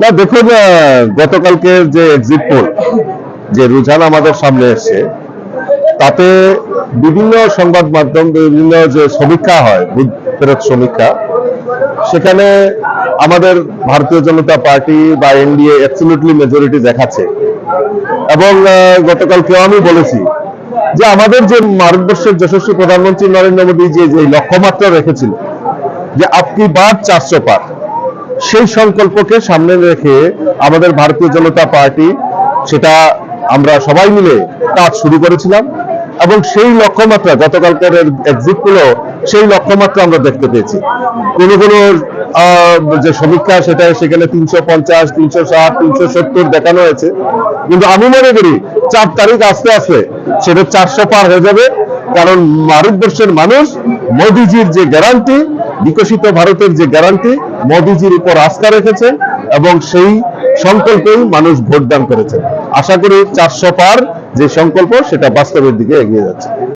না দেখুন আহ, গতকালকে যে এক্সিট পোল যে রুঝান আমাদের সামনে এসছে তাতে বিভিন্ন সংবাদ মাধ্যম বিভিন্ন যে সমীক্ষা হয় বুথ ফেরত সমীক্ষা সেখানে আমাদের ভারতীয় জনতা পার্টি বা এনডিএ অ্যাবসলিউটলি মেজরিটি দেখাচ্ছে। এবং গতকালকেও আমি বলেছি যে আমাদের যে ভারতবর্ষের যশস্বী প্রধানমন্ত্রী নরেন্দ্র মোদী যে যে লক্ষ্যমাত্রা রেখেছিল যে আপনি বাদ চারশো পার সেই সংকল্পকে সামনে রেখে আমাদের ভারতীয় জনতা পার্টি, সেটা আমরা সবাই মিলে কাজ শুরু করেছিলাম এবং সেই লক্ষ্যমাত্রা, গতকালকার এক্সিটগুলো, সেই লক্ষ্যমাত্রা আমরা দেখতে পেয়েছি। কোন কোন যে সমীক্ষা, সেটা সেখানে তিনশো পঞ্চাশ, তিনশো ষাট, তিনশো সত্তর দেখানো হয়েছে। কিন্তু আমি মনে করি চার তারিখ আস্তে আস্তে সেটা চারশো পার হয়ে যাবে। কারণ ভারতবর্ষের মানুষ মোদিজির যে গ্যারান্টি বিকশিত ভারতের যে গ্যারান্টি মোদিজির উপর আস্থা রেখেছে এবং সেই সংকল্পেই মানুষ ভোটদান করেছে। আশা করি চারশো পার যে সংকল্প, সেটা বাস্তবের দিকে এগিয়ে যাচ্ছে।